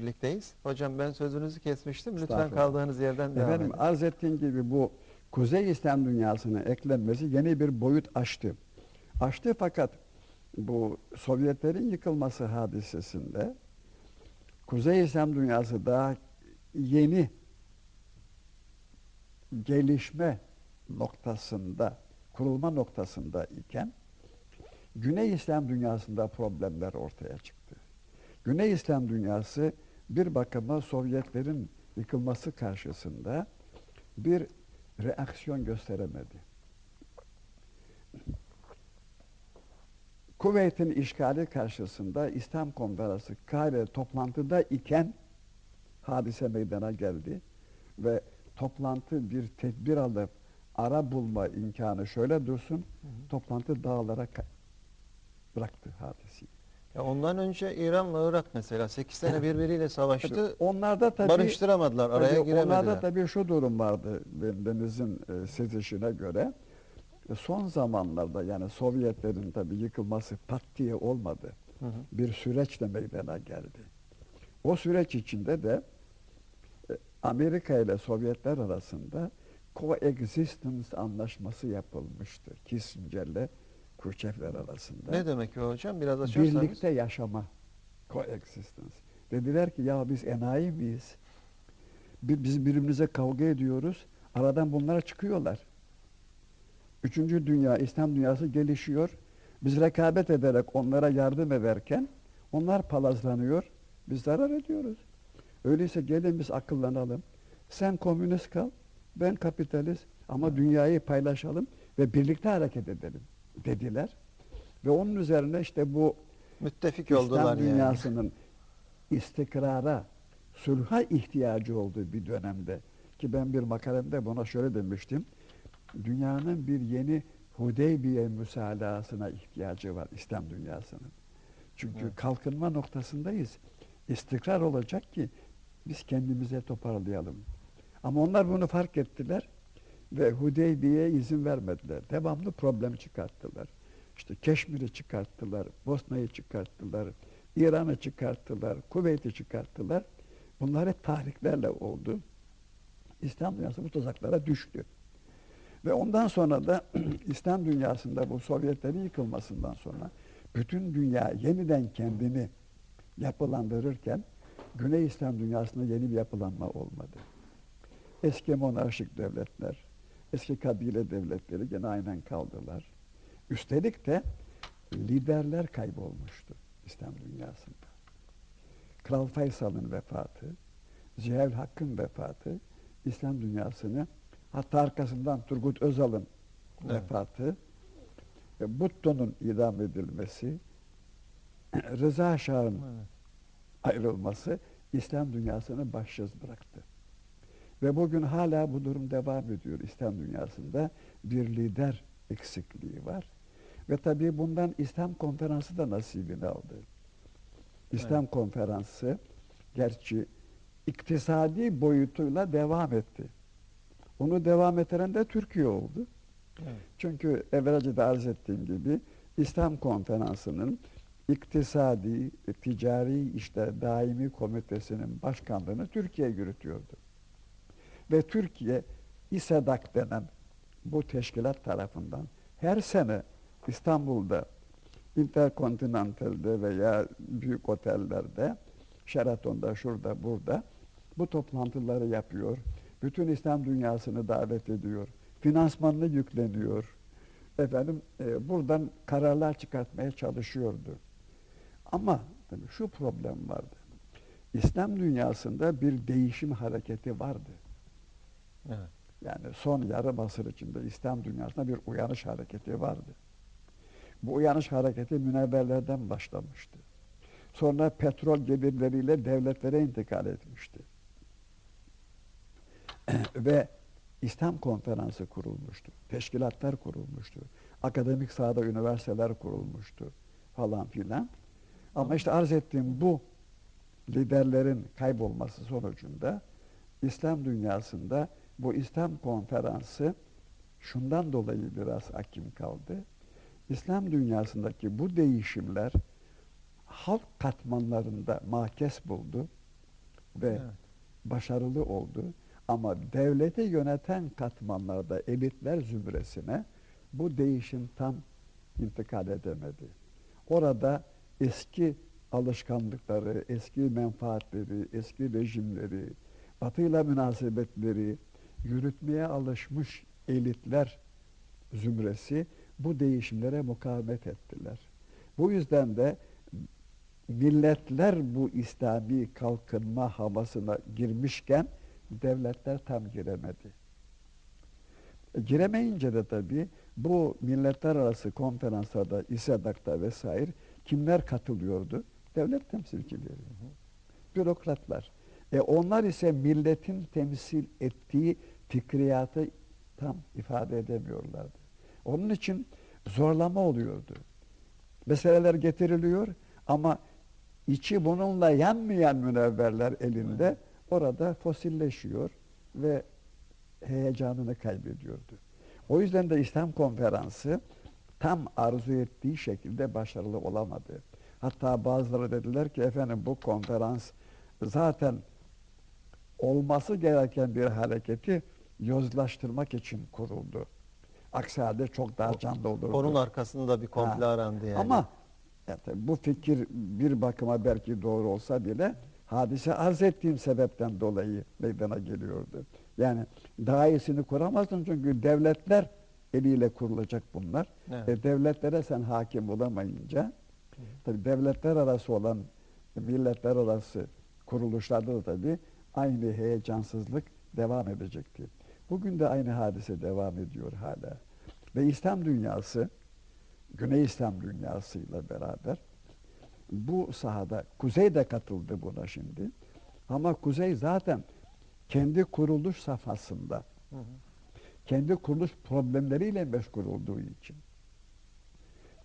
birlikteyiz. Hocam ben sözünüzü kesmiştim. Lütfen kaldığınız yerden devam Efendim edin. arz ettiğim gibi bu Kuzey İslam dünyasına eklenmesi yeni bir boyut açtı. Açtı fakat bu Sovyetlerin yıkılması hadisesinde Kuzey İslam dünyası daha yeni gelişme noktasında, kurulma noktasında iken Güney İslam dünyasında problemler ortaya çıktı. Güney İslam dünyası bir bakıma Sovyetlerin yıkılması karşısında bir reaksiyon gösteremedi. Kuveyt'in işgali karşısında İslam Konferansı Kahire toplantıda iken hadise meydana geldi ve toplantı bir tedbir alıp ara bulma imkanı şöyle dursun, toplantı dağlara bıraktı hadiseyi. Ya ondan önce İran'la Irak mesela 8 sene birbiriyle savaştı. Onlarda tabii barıştıramadılar, araya tabii giremediler. Onlarda tabii şu durum vardı bendenizin e, sezişine göre. E, Son zamanlarda yani Sovyetlerin tabii yıkılması pat diye olmadı. Hı hı. Bir süreçle meydana geldi. O süreç içinde de e, Amerika ile Sovyetler arasında coexistence anlaşması yapılmıştı. Kissinger'le Khrushchevler arasında. Ne demek o hocam? Biraz açarsanız. Birlikte yaşama. Coexistence. Dediler ki ya biz enayi miyiz? Bi- Biz birbirimize kavga ediyoruz. Aradan bunlar çıkıyorlar. Üçüncü dünya, İslam dünyası gelişiyor. Biz rekabet ederek onlara yardım ederken onlar palazlanıyor. Biz zarar ediyoruz. Öyleyse gelin biz akıllanalım. Sen komünist kal, ben kapitalist ama dünyayı paylaşalım ve birlikte hareket edelim dediler. Ve onun üzerine işte bu Müttefik oldular İslam yani. dünyasının istikrara, sulha ihtiyacı olduğu bir dönemde ki ben bir makalemde buna şöyle demiştim. Dünyanın bir yeni Hudeybiye müsalasına ihtiyacı var İslam dünyasının. Çünkü Evet. kalkınma noktasındayız. İstikrar olacak ki biz kendimize toparlayalım. Ama onlar bunu fark ettiler ve Hudeybiye'ye izin vermediler. Devamlı problem çıkarttılar. İşte Keşmir'i çıkarttılar, Bosna'yı çıkarttılar, İran'ı çıkarttılar, Kuveyt'i çıkarttılar. Bunlar hep tahriklerle oldu. İslam dünyası bu tuzaklara düştü. Ve ondan sonra da İslam dünyasında bu Sovyetlerin yıkılmasından sonra bütün dünya yeniden kendini yapılandırırken Güney İslam dünyasında yeni bir yapılanma olmadı. Eski monarşik devletler, eski kabile devletleri gene aynen kaldılar. Üstelik de liderler kaybolmuştu İslam dünyasında. Kral Faysal'ın vefatı, Ziyal Hakk'ın vefatı, İslam dünyasını hatta arkasından Turgut Özal'ın Evet. vefatı, ve Butto'nun idam edilmesi, Rıza Şah'ın Evet. ayrılması İslam dünyasını başsız bıraktı. Ve bugün hala bu durum devam ediyor İslam dünyasında. Bir lider eksikliği var. Ve tabii bundan İslam konferansı da nasibini aldı. İslam Evet. konferansı gerçi iktisadi boyutuyla devam etti. Onu devam ettiren de Türkiye oldu. Evet. Çünkü evvelce de arz ettiğim gibi İslam konferansının iktisadi, ticari işte daimi komitesinin başkanlığını Türkiye yürütüyordu. Ve Türkiye İSEDAK denen bu teşkilat tarafından her sene İstanbul'da Interkontinental'de veya büyük otellerde Sheraton'da, şurada, burada bu toplantıları yapıyor. Bütün İslam dünyasını davet ediyor. Finansmanını yükleniyor. Efendim e, buradan kararlar çıkartmaya çalışıyordu. Ama şu problem vardı. İslam dünyasında bir değişim hareketi vardı. Evet. Yani son yarım asır içinde İslam dünyasında bir uyanış hareketi vardı. Bu uyanış hareketi münevverlerden başlamıştı. Sonra petrol gelirleriyle devletlere intikal etmişti. Ve İslam konferansı kurulmuştu. Teşkilatlar kurulmuştu. Akademik sahada üniversiteler kurulmuştu falan filan. Ama işte arz ettiğim bu liderlerin kaybolması sonucunda İslam dünyasında bu İslam konferansı şundan dolayı biraz hakim kaldı. İslam dünyasındaki bu değişimler halk katmanlarında mahkes buldu. ve Evet. başarılı oldu. Ama devleti yöneten katmanlarda elitler zümresine bu değişim tam intikal edemedi. Orada eski alışkanlıkları, eski menfaatleri, eski rejimleri, batıyla münasebetleri yürütmeye alışmış elitler zümresi bu değişimlere mukavemet ettiler. Bu yüzden de milletler bu İslami kalkınma havasına girmişken devletler tam giremedi. E, Giremeyince de tabii bu milletler arası konferanslarda, İSEDAK'ta vesaire kimler katılıyordu? Devlet temsilcileri, bürokratlar. E onlar ise milletin temsil ettiği fikriyatı tam ifade edemiyorlardı. Onun için zorlama oluyordu. Meseleler getiriliyor ama içi bununla yanmayan münevverler elinde orada fosilleşiyor ve heyecanını kaybediyordu. O yüzden de İslam konferansı tam arzu ettiği şekilde başarılı olamadı. Hatta bazıları dediler ki efendim bu konferans zaten olması gereken bir hareketi yozlaştırmak için kuruldu. Aksi halde çok daha canlı olurdu. Onun arkasında bir komple Ha. arandı yani. Ama ya tabii bu fikir bir bakıma belki doğru olsa bile hadise arz ettiğim sebepten dolayı meydana geliyordu. Yani daha iyisini kuramazsın çünkü devletler eliyle kurulacak bunlar. Evet. E, devletlere sen hakim olamayınca tabii devletler arası olan milletler arası kuruluşlarda da tabii aynı heyecansızlık devam edecekti. Bugün de aynı hadise devam ediyor hala. Ve İslam dünyası Güney İslam dünyasıyla beraber bu sahada Kuzey de katıldı buna şimdi. Ama Kuzey zaten kendi kuruluş safhasında, Hı hı. kendi kuruluş problemleriyle meşgul olduğu için.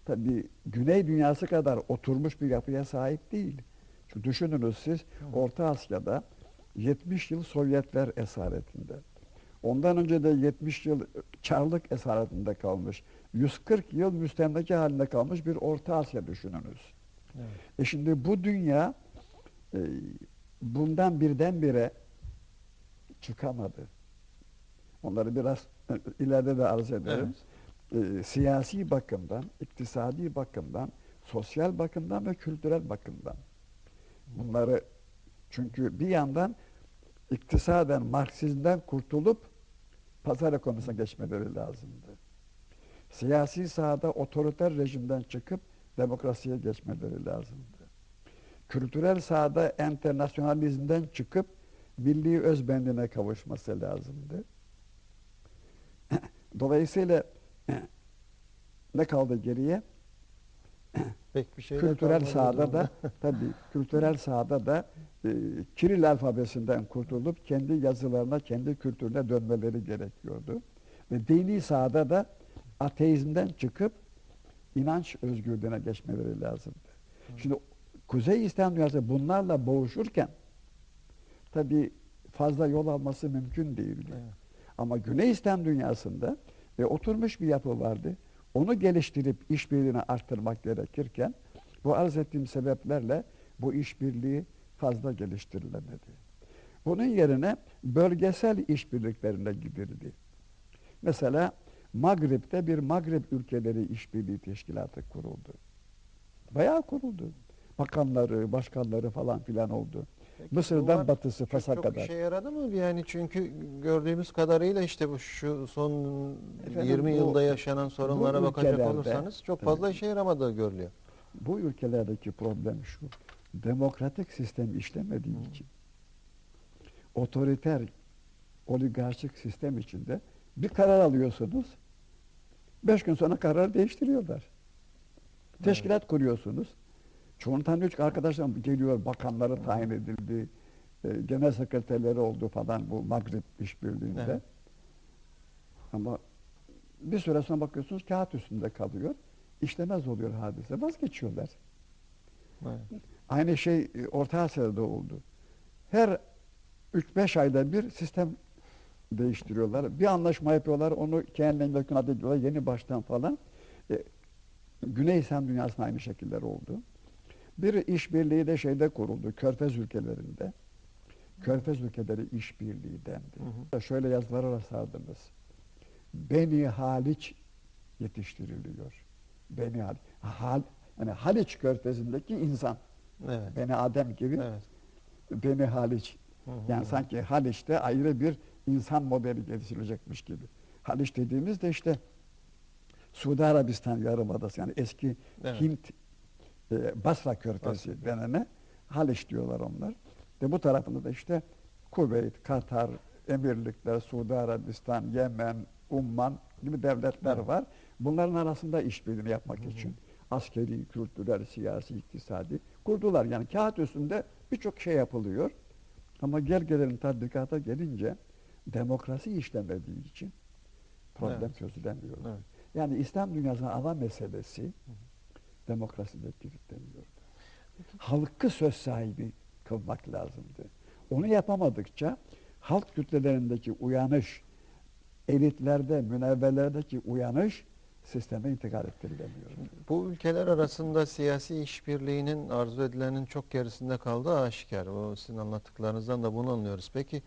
Tabii Güney dünyası kadar oturmuş bir yapıya sahip değil. Çünkü düşününüz siz Orta Asya'da 70 yıl Sovyetler esaretinde. Ondan önce de 70 yıl Çarlık esaretinde kalmış. 140 yıl müstemleke halinde kalmış bir Orta Asya düşününüz. Evet. E şimdi bu dünya e, bundan birdenbire çıkamadı. Onları biraz ileride de arz ederim. E, siyasi bakımdan, iktisadi bakımdan, sosyal bakımdan ve kültürel bakımdan. Bunları çünkü bir yandan iktisaden, Marksizmden kurtulup pazar ekonomisine geçmeleri lazımdı. Siyasi sahada otoriter rejimden çıkıp demokrasiye geçmeleri lazımdı. Kültürel sahada enternasyonalizmden çıkıp milli özbenliğine kavuşması lazımdı. Dolayısıyla ne kaldı geriye? Pek bir şey kültürel sahada da tabii kültürel sahada da e, Kiril alfabesinden kurtulup kendi yazılarına, kendi kültürüne dönmeleri gerekiyordu. Ve dini sahada da ateizmden çıkıp inanç özgürlüğüne geçmeleri lazımdı. Şimdi Kuzey İslam dünyası bunlarla boğuşurken tabii fazla yol alması mümkün değildi. Evet. Ama Güney İslam dünyasında e, oturmuş bir yapı vardı. Onu geliştirip işbirliğini arttırmak gerekirken bu arz ettiğim sebeplerle bu işbirliği fazla geliştirilemedi. Bunun yerine bölgesel işbirliklerine gidildi. Mesela Magrib'de bir Magrib ülkeleri işbirliği teşkilatı kuruldu. Bayağı kuruldu. Bakanları, başkanları falan filan oldu. Peki Mısır'dan batısı çok, Fas'a çok kadar. işe yaradı mı? Yani çünkü gördüğümüz kadarıyla işte bu şu son Efendim, 20 bu- yılda yaşanan sorunlara bakacak olursanız çok fazla işe yaramadığı görülüyor. Bu ülkelerdeki problem şu. Demokratik sistem işlemediği Hı. için otoriter oligarşik sistem içinde bir karar alıyorsunuz. Beş gün sonra kararı değiştiriyorlar. Teşkilat kuruyorsunuz. Tanıyor çünkü arkadaşlarım geliyor, bakanları tayin edildi, e, genel sekreterleri oldu falan bu Magrib işbirliğinde. Evet. Ama bir süre sonra bakıyorsunuz kağıt üstünde kalıyor. İşlemez oluyor hadise. Vazgeçiyorlar. Evet. Aynı şey e, Orta Asya'da da oldu. Her 3-5 ayda bir sistem değiştiriyorlar. Bir anlaşma yapıyorlar, onu kendilerine yakın ediyorlar, yeni baştan falan. E, Güney İslam dünyasında aynı şekiller oldu. Bir işbirliği de şeyde kuruldu, Körfez ülkelerinde. Körfez ülkeleri işbirliği dendi. Hı Şöyle yazılara rastladınız. Beni Haliç yetiştiriliyor. Beni Haliç. Hal, yani Haliç körfezindeki insan. Evet. Beni Adem gibi Evet. Beni Haliç. Hı hı. Yani sanki Haliç'te ayrı bir insan modeli geliştirilecekmiş gibi. Haliç dediğimiz de işte Suudi Arabistan Yarımadası yani eski Evet. Hint e, Basra Körfezi Basra. denene Haliç diyorlar onlar. Ve bu tarafında da işte Kuveyt, Katar, Emirlikler, Suudi Arabistan, Yemen, Umman gibi devletler Evet. var. Bunların arasında işbirliğini yapmak için askeri, kültürel, siyasi, iktisadi kurdular. Yani kağıt üstünde birçok şey yapılıyor. Ama gel gelelim tatbikata gelince demokrasi işlemediği için problem Evet. çözülemiyor. Evet. Yani İslam dünyasının ana meselesi demokraside kilitleniyordu. Halkı söz sahibi kılmak lazımdı. Onu yapamadıkça halk kütlelerindeki uyanış, elitlerde, münevvelerdeki uyanış sisteme intikal ettirilemiyor. Bu ülkeler arasında siyasi işbirliğinin arzu edilenin çok gerisinde kaldığı aşikar. O sizin anlattıklarınızdan da bunu anlıyoruz. Peki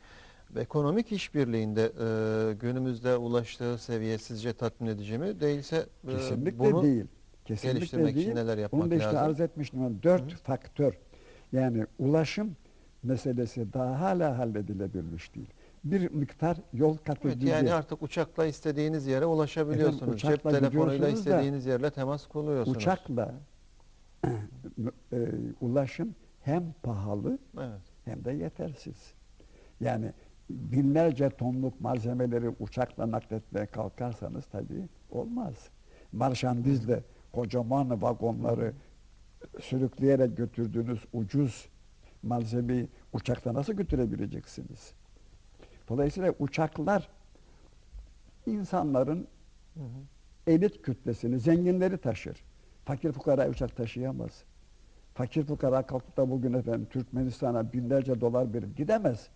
ekonomik işbirliğinde e, günümüzde ulaştığı seviye sizce tatmin edici mi? Değilse e, Kesinlikle bunu değil. Kesinlikle geliştirmek için değil. neler yapmak Onu da işte lazım? arz etmiştim. ben. Dört faktör. Yani ulaşım meselesi daha hala halledilebilmiş değil. Bir miktar yol kat Evet, edildi. yani artık uçakla istediğiniz yere ulaşabiliyorsunuz. Efendim, Cep telefonuyla gidiyorsunuz da istediğiniz yerle temas kuruyorsunuz. Uçakla e, ulaşım hem pahalı Evet. hem de yetersiz. Yani binlerce tonluk malzemeleri uçakla nakletmeye kalkarsanız tabii olmaz. Marşandizle kocaman vagonları sürükleyerek götürdüğünüz ucuz malzemeyi uçakla nasıl götürebileceksiniz? Dolayısıyla uçaklar insanların Hı hı. elit kütlesini, zenginleri taşır. Fakir fukara uçak taşıyamaz. Fakir fukara kalkıp da bugün efendim Türkmenistan'a binlerce dolar verip gidemez.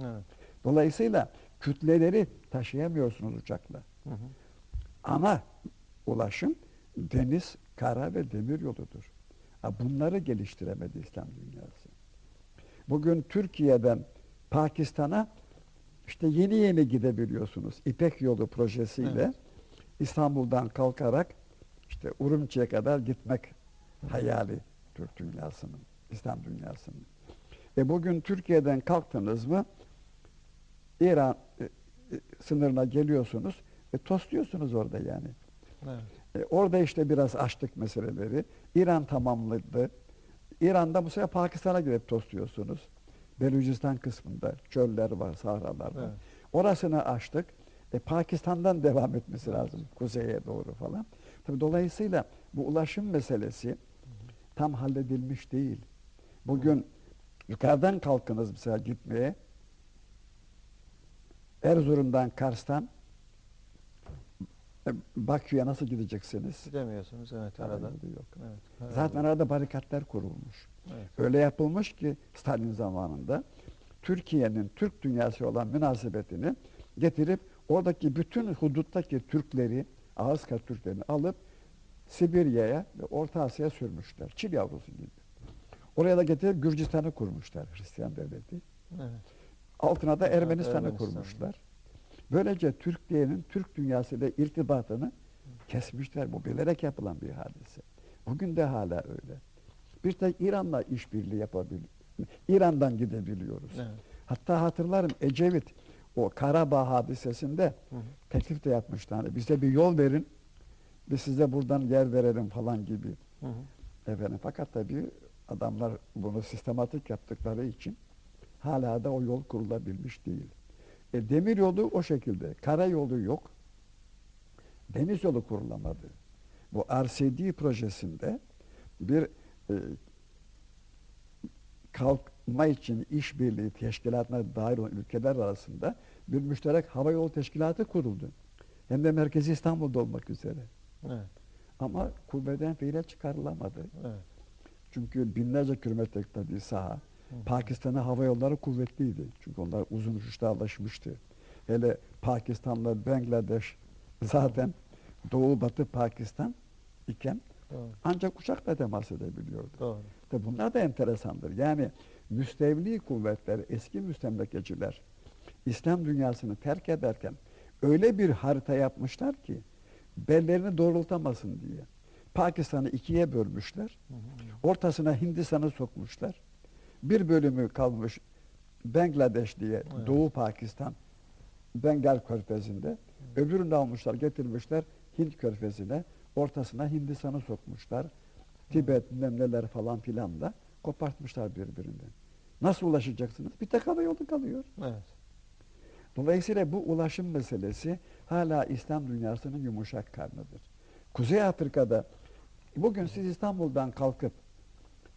Evet. Dolayısıyla kütleleri taşıyamıyorsunuz uçakla. Hı hı. Ana ulaşım deniz, kara ve demir yoludur. Bunları geliştiremedi İslam dünyası. Bugün Türkiye'den Pakistan'a işte yeni yeni gidebiliyorsunuz. İpek yolu projesiyle Evet. İstanbul'dan kalkarak işte Urumçi'ye kadar gitmek hayali Türk dünyasının, İslam dünyasının. E bugün Türkiye'den kalktınız mı İran e, e, sınırına geliyorsunuz ve tostluyorsunuz orada yani. Evet. E, orada işte biraz açlık meseleleri. İran tamamladı. İran'da bu sefer Pakistan'a gidip tostluyorsunuz. Belucistan kısmında çöller var, sahralar var. Evet. Orasını açtık. E, Pakistan'dan devam etmesi lazım kuzeye doğru falan. Tabii dolayısıyla bu ulaşım meselesi tam halledilmiş değil. Bugün yukarıdan kalkınız mesela gitmeye. Erzurum'dan, Kars'tan e, Bakü'ye nasıl gideceksiniz? Gidemiyorsunuz evet arada. Yok. Evet. arada. Zaten arada barikatlar kurulmuş. Evet. Öyle yapılmış ki Stalin zamanında Türkiye'nin Türk dünyası olan münasebetini getirip oradaki bütün huduttaki Türkleri, Ağızka Türklerini alıp Sibirya'ya ve Orta Asya'ya sürmüşler. Çil yavrusu gibi. Oraya da getirip Gürcistan'ı kurmuşlar Hristiyan devleti. Evet. Altına da Ermenistan'ı Ermenistan. kurmuşlar. Böylece Türkiye'nin Türk dünyasıyla irtibatını kesmişler. Bu bilerek yapılan bir hadise. Bugün de hala öyle. Bir tek İran'la işbirliği yapabilir. İran'dan gidebiliyoruz. Evet. Hatta hatırlarım Ecevit o Karabağ hadisesinde Hı hı. teklif de yapmıştı. Hani bize bir yol verin, biz size buradan yer verelim falan gibi. Hı hı. Efendim, fakat tabii adamlar bunu sistematik yaptıkları için hala da o yol kurulabilmiş değil. E, demir yolu o şekilde. Karayolu yok. Deniz yolu kurulamadı. Bu RCD projesinde bir kalkma için işbirliği teşkilatına dair olan ülkeler arasında bir müşterek hava yolu teşkilatı kuruldu. Hem de merkezi İstanbul'da olmak üzere. Evet. Ama kuvveden fiile çıkarılamadı. Evet. Çünkü binlerce kilometrelik bir saha. Pakistan'ın hava yolları kuvvetliydi. Çünkü onlar uzun uçuşta alışmıştı. Hele Pakistan'la Bangladeş zaten Doğu Batı Pakistan iken Doğru. ancak uçakla temas edebiliyordu. Doğru. Tabi bunlar da enteresandır. Yani müstevli kuvvetler, eski müstemlekeciler İslam dünyasını terk ederken öyle bir harita yapmışlar ki bellerini doğrultamasın diye. Pakistan'ı ikiye bölmüşler. Ortasına Hindistan'ı sokmuşlar. Bir bölümü kalmış Bangladeş diye Evet. Doğu Pakistan Bengal Körfezi'nde. Öbürünü almışlar getirmişler Hint Körfezi'ne. Ortasına Hindistan'ı sokmuşlar. Tibet bilmem neler falan filan da kopartmışlar birbirinden. Nasıl ulaşacaksınız? Bir tek hava yolu kalıyor. Evet. Dolayısıyla bu ulaşım meselesi hala İslam dünyasının yumuşak karnıdır. Kuzey Afrika'da bugün siz İstanbul'dan kalkıp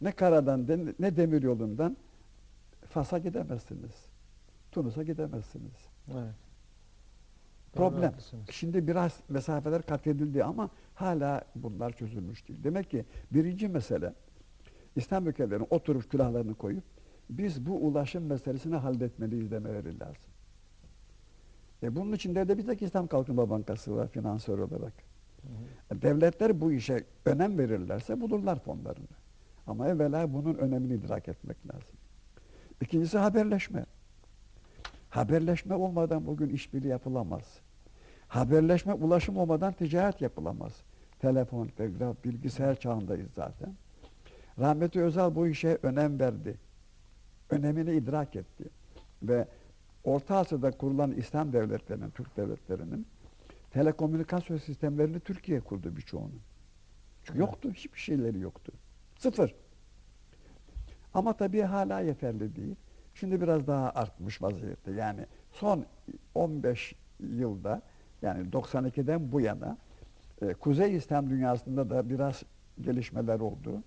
ne karadan ne demir yolundan Fas'a gidemezsiniz. Tunus'a gidemezsiniz. Evet. Problem. Şimdi biraz mesafeler kat edildi ama hala bunlar çözülmüş değil. Demek ki birinci mesele İslam ülkelerinin oturup külahlarını koyup biz bu ulaşım meselesini halletmeliyiz demeleri lazım. E bunun içinde de bir tek İslam Kalkınma Bankası var finansör olarak. Hı hı. E Devletler bu işe önem verirlerse bulurlar fonlarını. Ama evvela bunun önemini idrak etmek lazım. İkincisi haberleşme. Haberleşme olmadan bugün işbirliği yapılamaz. Haberleşme, ulaşım olmadan ticaret yapılamaz. Telefon, telgraf, bilgisayar çağındayız zaten. Rahmeti Özal bu işe önem verdi. Önemini idrak etti. Ve Orta Asya'da kurulan İslam devletlerinin, Türk devletlerinin telekomünikasyon sistemlerini Türkiye kurdu birçoğunu. Çünkü Evet. yoktu, hiçbir şeyleri yoktu. Sıfır. Ama tabii hala yeterli değil. Şimdi biraz daha artmış vaziyette. Yani son 15 yılda yani 92'den bu yana e, Kuzey İslam dünyasında da biraz gelişmeler oldu.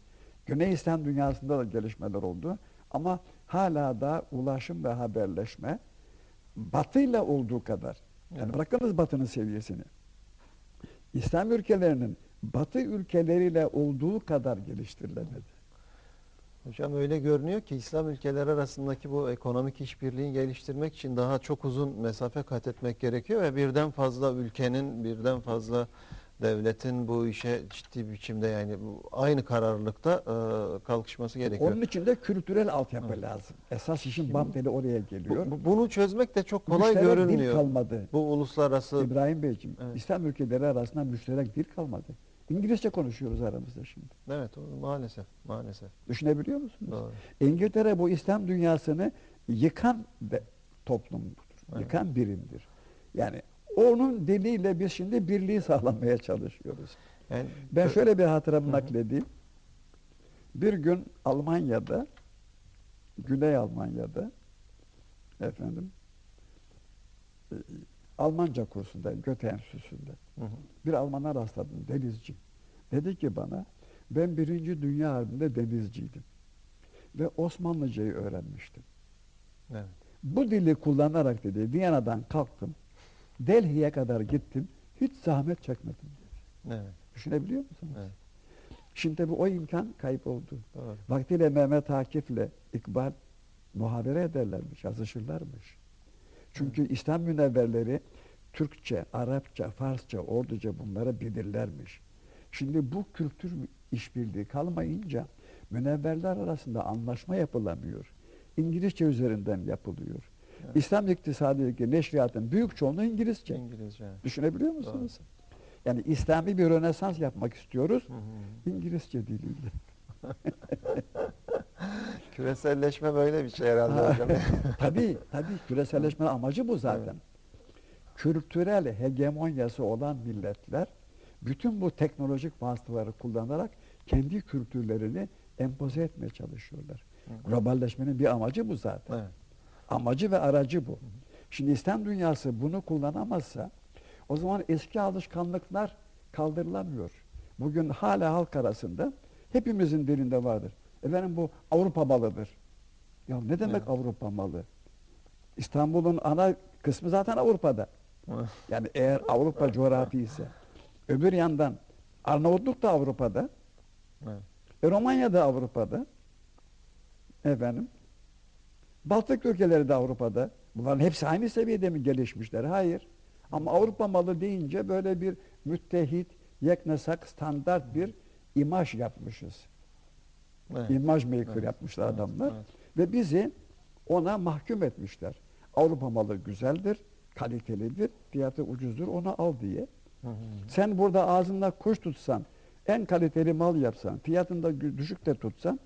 Güney İslam dünyasında da gelişmeler oldu. Ama hala da ulaşım ve haberleşme batıyla olduğu kadar. Yani Evet. bırakınız batının seviyesini. İslam ülkelerinin batı ülkeleriyle olduğu kadar geliştirilemedi. Hocam öyle görünüyor ki İslam ülkeleri arasındaki bu ekonomik işbirliğini geliştirmek için daha çok uzun mesafe kat etmek gerekiyor ve birden fazla ülkenin, birden fazla devletin bu işe ciddi biçimde yani aynı kararlılıkta e, kalkışması gerekiyor. Onun için de kültürel altyapı Evet. lazım. Esas işin bam teli oraya geliyor. Bu- bu- bunu çözmek de çok kolay Müşterek dil görünmüyor. kalmadı. Bu uluslararası İbrahim Beyciğim, Evet. İslam ülkeleri arasında müşterek dil kalmadı. İngilizce konuşuyoruz aramızda şimdi. evet o maalesef maalesef Düşünebiliyor musunuz? doğru. İngiltere bu İslam dünyasını yıkan de, toplumdur. Evet. Yıkan birimdir. Yani onun diliyle biz şimdi birliği sağlamaya çalışıyoruz. Yani Ben şöyle bir hatıramı Hı nakledeyim. Bir gün Almanya'da, Güney Almanya'da efendim e, Almanca kursundayım, Göte Enstitüsü'nde. Hı hı. Bir Alman'a rastladım, denizci. Dedi ki bana, ben Birinci Dünya Harbi'nde denizciydim. Ve Osmanlıcayı öğrenmiştim. Evet. Bu dili kullanarak dedi, Viyana'dan kalktım, Delhi'ye kadar gittim, hiç zahmet çekmedim. dedi. Evet. Düşünebiliyor musunuz? Evet. Şimdi tabii o imkan kayboldu. Doğru. Vaktiyle Mehmet Akif'le İkbal muhabere ederlermiş, yazışırlarmış. Çünkü İslam münevverleri Türkçe, Arapça, Farsça, Orduca bunları bilirlermiş. Şimdi bu kültür işbirliği kalmayınca münevverler arasında anlaşma yapılamıyor. İngilizce üzerinden yapılıyor. Evet. İslam iktisadındaki neşriyatın büyük çoğunluğu İngilizce. İngilizce. Düşünebiliyor musunuz? Yani İslami bir rönesans yapmak istiyoruz. Hı hı. İngilizce diliyle. Küreselleşme böyle bir şey herhalde hocam. tabii, tabii küreselleşme amacı bu zaten. Evet. Kültürel hegemonyası olan milletler bütün bu teknolojik vasıtaları kullanarak kendi kültürlerini empoze etmeye çalışıyorlar. Globalleşmenin bir amacı bu zaten. Evet. Amacı ve aracı bu. Şimdi İslam dünyası bunu kullanamazsa o zaman eski alışkanlıklar kaldırılamıyor. Bugün hala halk arasında hepimizin dilinde vardır. Efendim bu Avrupa malıdır. Ya ne demek Evet. Avrupa malı? İstanbul'un ana kısmı zaten Avrupa'da. Yani eğer Avrupa coğrafi ise öbür yandan Arnavutluk da Avrupa'da. Evet. E, Romanya da Avrupa'da. Efendim. Baltık ülkeleri de Avrupa'da. Bunların hepsi aynı seviyede mi gelişmişler? Hayır. Ama Avrupa malı deyince böyle bir müttehit, yeknesak, standart bir imaj yapmışız. Evet. İmaj maker Evet. yapmışlar Evet, adamlar. evet. Ve bizi ona mahkum etmişler. Avrupa malı güzeldir, kalitelidir, fiyatı ucuzdur, onu al diye. Hı hı. Sen burada ağzında kuş tutsan, en kaliteli mal yapsan, fiyatını da gü- düşük de tutsan,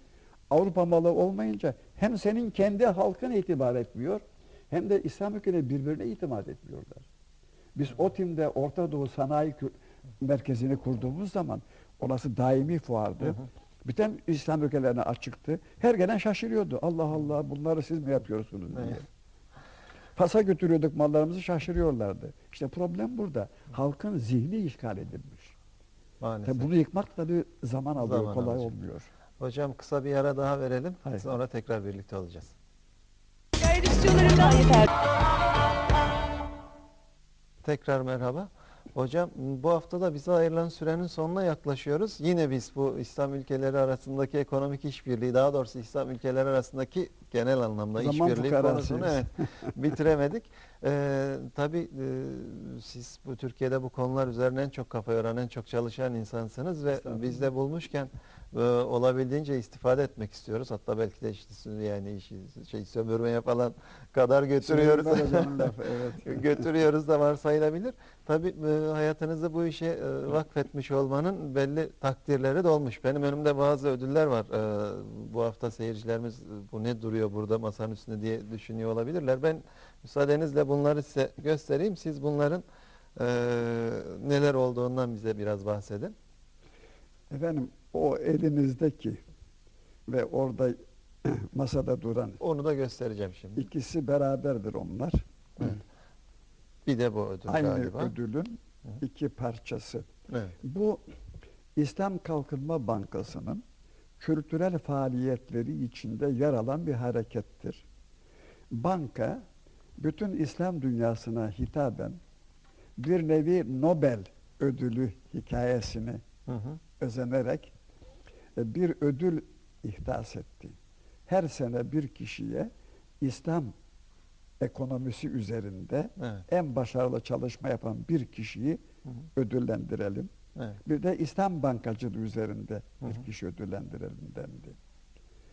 Avrupa malı olmayınca hem senin kendi halkın itibar etmiyor, hem de İslam ülkeleri birbirine itimat etmiyorlar. Biz OTİM'de Orta Doğu Sanayi Merkezi'ni kurduğumuz zaman orası daimi fuardı. Hı hı. Bütün İslam ülkelerine açıktı. Her gelen şaşırıyordu. Allah Allah bunları siz mi yapıyorsunuz diye. Evet. Fas'a götürüyorduk mallarımızı şaşırıyorlardı. İşte problem burada. Halkın zihni işgal edilmiş. Maalesef. Tabii bunu yıkmak tabii zaman alıyor, Zaman kolay alacak. olmuyor. Hocam kısa bir ara daha verelim. Hayır. Sonra tekrar birlikte olacağız. Gayri stüdyolarından yeter. Tekrar merhaba. Hocam bu hafta da bize ayrılan sürenin sonuna yaklaşıyoruz. Yine biz bu İslam ülkeleri arasındaki ekonomik işbirliği, daha doğrusu İslam ülkeleri arasındaki genel anlamda Zaman işbirliği konusunu evet, bitiremedik. Ee, tabii e, siz bu Türkiye'de bu konular üzerine en çok kafa yoran, en çok çalışan insansınız ve biz de bulmuşken e, olabildiğince istifade etmek istiyoruz. Hatta belki de işte yani işi şey sömürmeye falan kadar götürüyoruz. Lafı, evet. götürüyoruz da varsayılabilir. Tabii e, hayatınızı bu işe e, vakfetmiş olmanın belli takdirleri de olmuş. Benim önümde bazı ödüller var. E, bu hafta seyircilerimiz e, bu ne duruyor burada masanın üstünde diye düşünüyor olabilirler. Ben müsaadenizle bunları size göstereyim. Siz bunların e, neler olduğundan bize biraz bahsedin. Efendim o elinizdeki ve orada masada duran Onu da göstereceğim şimdi. ikisi beraberdir onlar. Bir de bu ödül Aynı galiba. ödülün iki parçası. Evet. Bu İslam Kalkınma Bankası'nın kültürel faaliyetleri içinde yer alan bir harekettir. Banka bütün İslam dünyasına hitaben bir nevi Nobel ödülü hikayesini Hı hı. özenerek bir ödül ihdas etti. Her sene bir kişiye İslam ekonomisi üzerinde Evet. en başarılı çalışma yapan bir kişiyi Hı hı. ödüllendirelim. Evet. Bir de İslam bankacılığı üzerinde Hı hı. bir kişi ödüllendirelim dendi.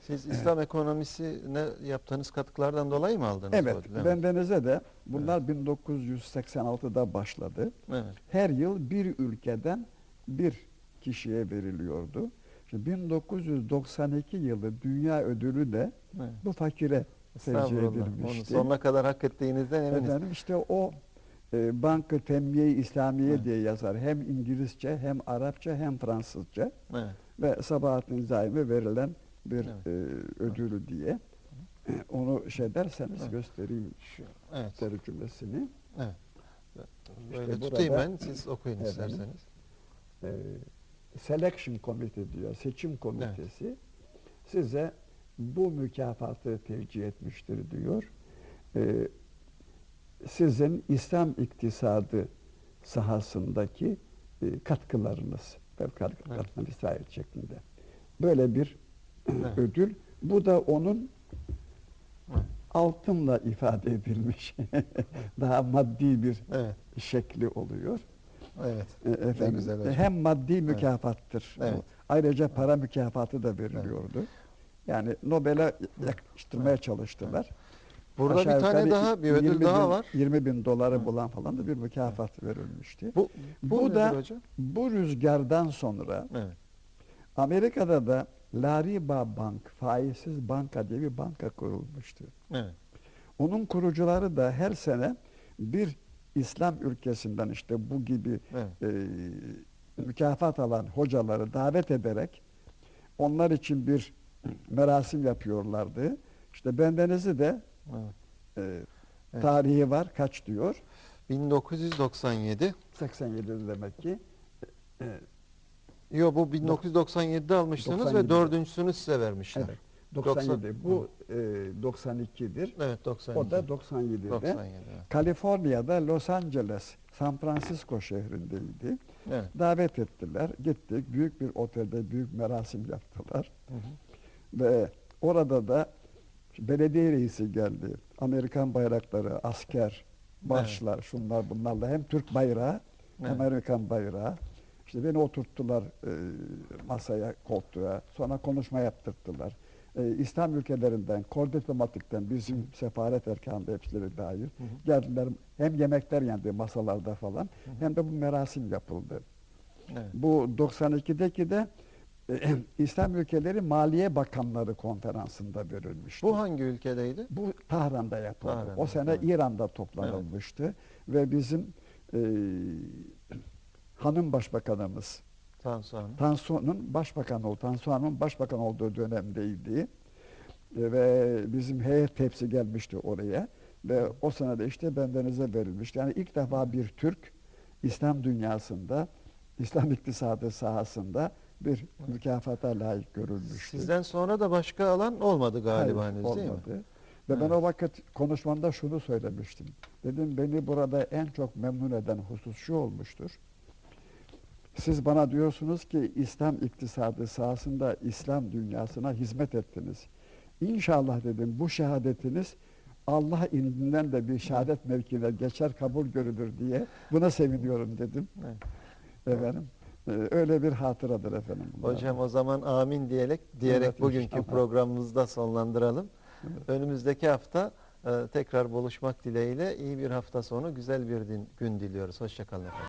Siz İslam ekonomisine yaptığınız katkılardan dolayı mı aldınız Evet, ödülü? bendenize de bunlar 1986'da başladı. Evet. Her yıl bir ülkeden bir kişiye veriliyordu. Şimdi 1992 yılı dünya ödülü de Evet. bu fakire tercih Estağfurullah. Onu edilmişti. sonuna kadar hak ettiğinizden eminiz. Efendim işte o e, Bankı Temmiye İslamiye Evet. diye yazar. Hem İngilizce hem Arapça hem Fransızca Evet. ve Sabahattin Zaim'e verilen bir Evet. e, ödülü diye. E, Onu şey derseniz Evet. göstereyim Şu, evet. tercümesini. Evet. Böyle İşte tutayım burada- ben, siz okuyun Efendim? isterseniz. e, selection komite diyor, seçim komitesi size bu mükafatı tevcih etmiştir diyor. E, sizin İslam iktisadı sahasındaki e, katkılarınız fevkalade Evet. katma vesayet şeklinde. Böyle bir Evet. ödül. Bu da onun Evet. altınla ifade edilmiş. Daha maddi bir Evet. şekli oluyor. Evet. E, Efendim, güzel hocam. hem maddi mükafattır. Evet. Ayrıca para mükafatı da veriliyordu. Yani Nobel'e yakıştırmaya çalıştılar. Burada Aşağı bir tane daha, bir ödül 20 daha bin- var. 20 bin doları bulan falan da bir mükafat verilmişti. Bu, bu, Bu da hocam? bu rüzgardan sonra Evet. Amerika'da da Lariba Bank, faizsiz banka diye bir banka kurulmuştu. Evet. Onun kurucuları da her sene bir İslam ülkesinden işte bu gibi Evet. e, mükafat alan hocaları davet ederek onlar için bir merasim yapıyorlardı. İşte bendenizi de evet. e, Evet. tarihi var kaç diyor? 1997. 87'de demek ki. E, Yo bu 1997'de almıştınız 97'de. ve dördüncüsünü size vermişler. evet. 97. 90 Bu e, 92'dir. Evet 97. O da 97'de. 97. evet. Kaliforniya'da Los Angeles, San Francisco şehrindeydi. Evet. Davet ettiler. Gittik. Büyük bir otelde büyük merasim yaptılar. Hı hı. Ve orada da belediye reisi geldi. Amerikan bayrakları, asker, marşlar, şunlar bunlarla hem Türk bayrağı hem Evet. Amerikan bayrağı. İşte beni oturttular e, masaya, koltuğa. Sonra konuşma yaptırttılar. E, İslam ülkelerinden, kor diplomatikten, bizim sefaret erkanında hepsileri dahil geldiler. Hem yemekler yendi masalarda falan hem de bu merasim yapıldı. Evet. Bu 92'deki de e, İslam ülkeleri Maliye Bakanları konferansında verilmişti. Bu hangi ülkedeydi? Bu Tahran'da yapıldı. Tahran'da, o sene evet. İran'da toplanılmıştı ve bizim e, hanım başbakanımız Tansu Hanım. Tansu'nun başbakan oldu. Tansu Hanım'ın başbakan olduğu dönemdeydi. E, ve bizim heyet hepsi gelmişti oraya. Ve o sene de işte bendenize verilmişti. Yani ilk defa bir Türk İslam dünyasında, İslam iktisadı sahasında bir mükafata layık görülmüştü. Sizden sonra da başka alan olmadı galiba Hayır, henüz değil mi? olmadı. Ve ben o vakit konuşmamda şunu söylemiştim. Dedim beni burada en çok memnun eden husus şu olmuştur. Siz bana diyorsunuz ki İslam iktisadı sahasında İslam dünyasına hizmet ettiniz. İnşallah dedim bu şehadetiniz Allah indinden de bir şehadet mevkine geçer kabul görülür diye buna seviniyorum dedim. Evet. Efendim e, öyle bir hatıradır efendim. bunlar. Hocam o zaman amin diyerek diyerek Evet, bugünkü inşallah. programımızı da sonlandıralım. Önümüzdeki hafta e, tekrar buluşmak dileğiyle iyi bir hafta sonu, güzel bir gün diliyoruz. Hoşçakalın efendim.